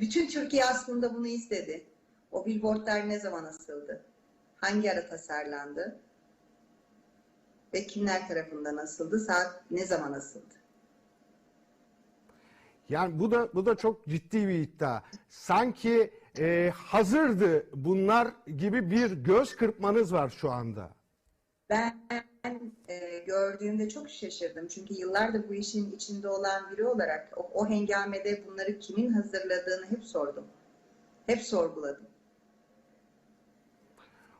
Bütün Türkiye aslında bunu istedi. O billboardlar ne zaman asıldı? Hangi ara tasarlandı? Ve kimler tarafından asıldı? Saat ne zaman asıldı? Yani bu da bu da çok ciddi bir iddia. Sanki e, hazırdı bunlar gibi bir göz kırpmanız var şu anda. Ben e, gördüğümde çok şaşırdım. Çünkü yıllardır bu işin içinde olan biri olarak o, o hengamede bunları kimin hazırladığını hep sordum. Hep sorguladım.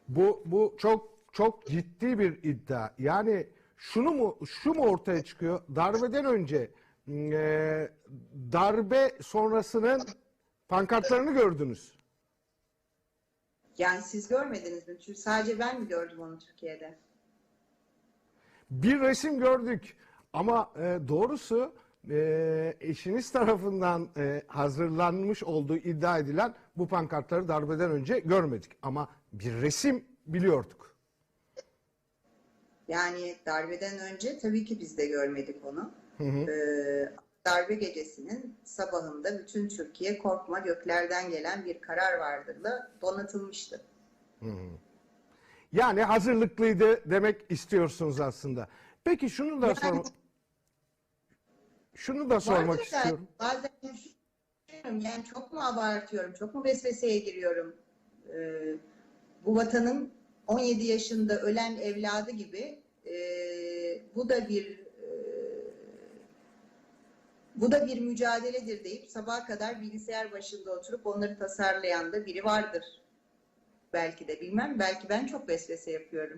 Bu bu çok çok ciddi bir iddia. Yani şunu mu şu mu ortaya çıkıyor? Darbeden önce e, darbe sonrasının pankartlarını gördünüz. Yani siz görmediniz mi? Çünkü sadece ben mi gördüm onu Türkiye'de? Bir resim gördük ama e, doğrusu e, eşiniz tarafından e, hazırlanmış olduğu iddia edilen bu pankartları darbeden önce görmedik. Ama bir resim biliyorduk. Yani darbeden önce tabii ki biz de görmedik onu. Ee, darbe gecesinin sabahında bütün Türkiye korkma göklerden gelen bir karar vardırla donatılmıştı. Yani hazırlıklıydı demek istiyorsunuz aslında. Peki şunu da Yani- sormak şunu da sormak yani. istiyorum. Bazen yani çok mu abartıyorum, çok mu vesveseye giriyorum? Ee, bu vatanın 17 yaşında ölen evladı gibi e, bu da bir e, bu da bir mücadeledir deyip sabaha kadar bilgisayar başında oturup onları tasarlayan da biri vardır. Belki de bilmem. Belki ben çok vesvese yapıyorum.